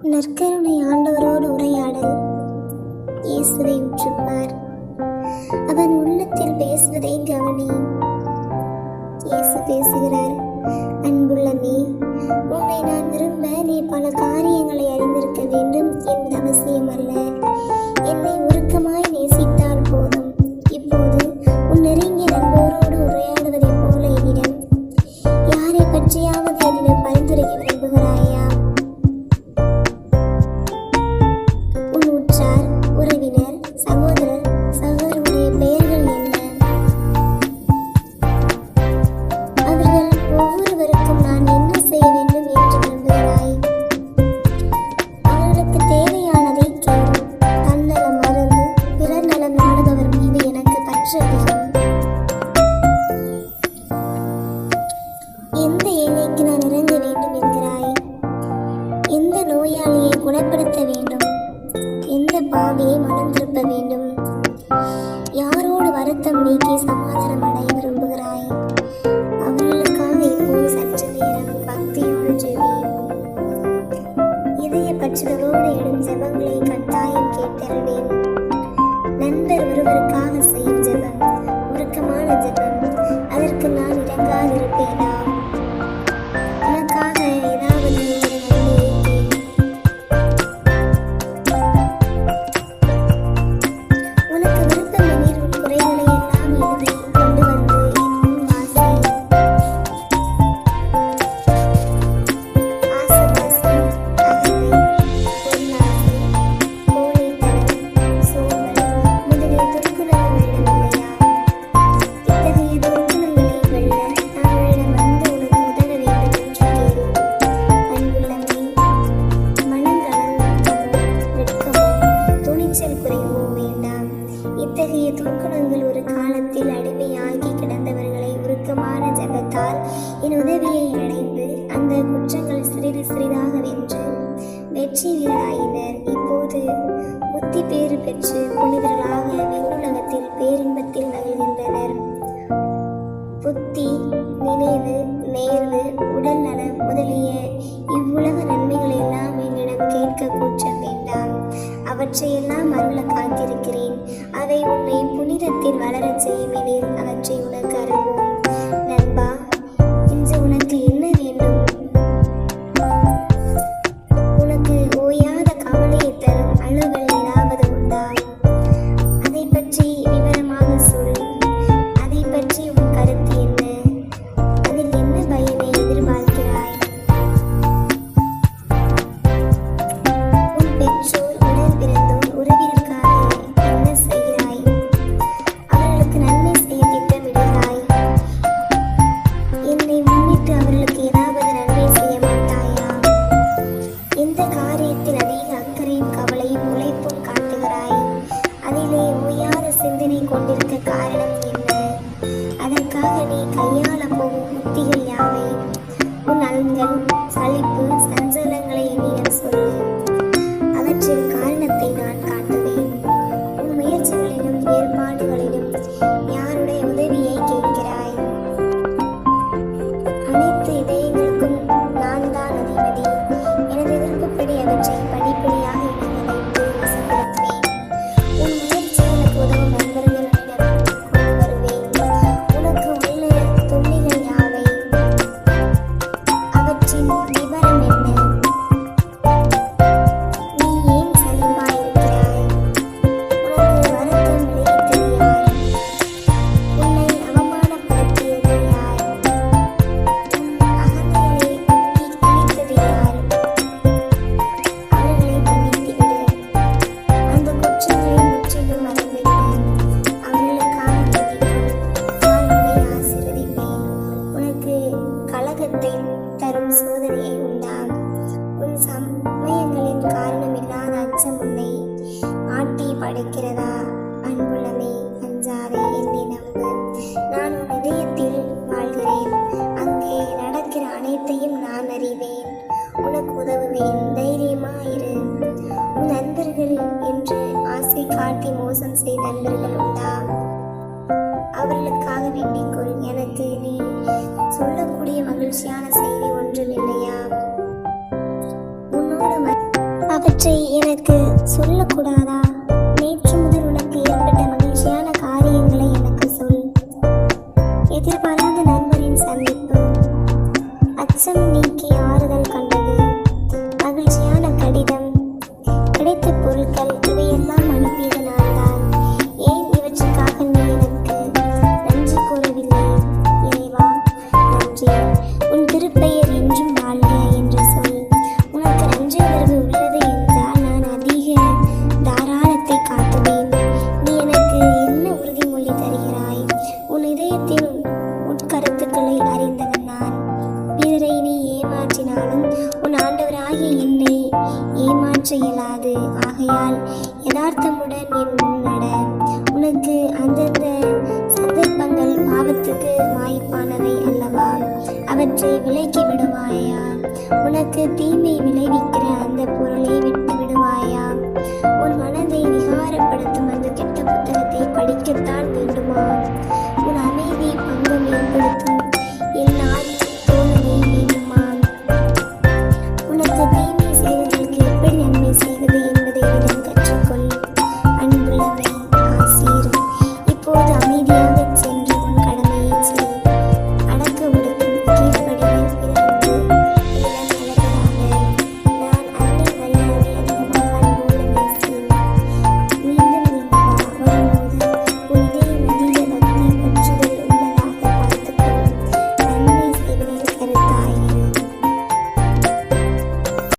நற்கருணை ஆண்டவரோடு உரையாடல். இயேசுவை உற்றுப்பார். அவன் உள்ளத்தில் பேசுவதை கவனி. இயேசு பேசுகிறார் அன்புள்ளமே எந்த மனம் திருப்ப வேண்டும். யாரோடு வருத்தம் நீக்கி சமாதானம் அடைய விரும்புகிறாய்? அவர்களுக்காக இப்போது சற்று நேரம் பக்தியோடு ஜெபி இதய பற்றுதலோடு எழும் ஜெபங்களை கட்டாயம் கேட்டருவேன். நண்பர் ஒருவருக்காக செய்யும் ஜெபம் உருக்கமான ஜெபம். அதற்கு நான் இறங்காதிருப்பேனா என் உதவியை இணைந்து அந்த குற்றங்கள் சிறிது சிறிதாக வென்று வெற்றி வீரராயினர். இப்போது புத்தி பேறு பெற்று புனிதர்களாக விண்ணுலகத்தில் பேரின்பத்தில் மகிழ்கின்றனர். புத்தி நினைவு நேர்வு உடல் நலம் முதலிய இவ்வுலக நன்மைகள் எல்லாம் என்னிடம் கேட்க கூச்சம் வேண்டாம். அவற்றையெல்லாம் அருள காத்திருக்கிறேன். அவை உன்னை புனிதத்தில் வளரச் செய்யும் எனில் அவற்றை உனக்கு அருள்வோம். அதற்காக கையாள போகும் உத்திகள் யாவை? உன் நலன்கள் சலிப்பு கலகத்தை தரும் சோதனையை உண்டாம். உன் சமயங்களின் காரணமில்லாத அச்சம் உன்னை ஆட்டி படைக்கிறதா? அன்புள்ளமே அஞ்சாதே என்னை நம்பு. நான் உன் இதயத்தில் வாழ்கிறேன். அங்கே நடக்கிற அனைத்தையும் நான் அறிவேன். உனக்கு உதவுவேன். தைரியமாயிரு. உன் நண்பர்கள் என்று ஆசை காட்டி மோசம் செய்த நண்பர்கள் மகிழ்ச்சியான செய்தி ஒன்றும் இல்லையா? அவற்றை எனக்கு சொல்லக்கூடாதா? இருந்தாலும் உன் ஆண்டவராகிய என்னை ஏமாற்ற இயலாது. ஆகையால் யதார்த்தமுடன் என் முன்னட உனக்கு அந்தந்த சந்தர்ப்பங்கள் பாவத்துக்கு வாய்ப்பானவை அல்லவா? அவற்றை விலக்கி விடுவாயா? உனக்கு தீமை விளைவிக்கிற அந்த பொருளை விட்டு விடுவாயா உன் மனதை விகாரப்படுத்தும்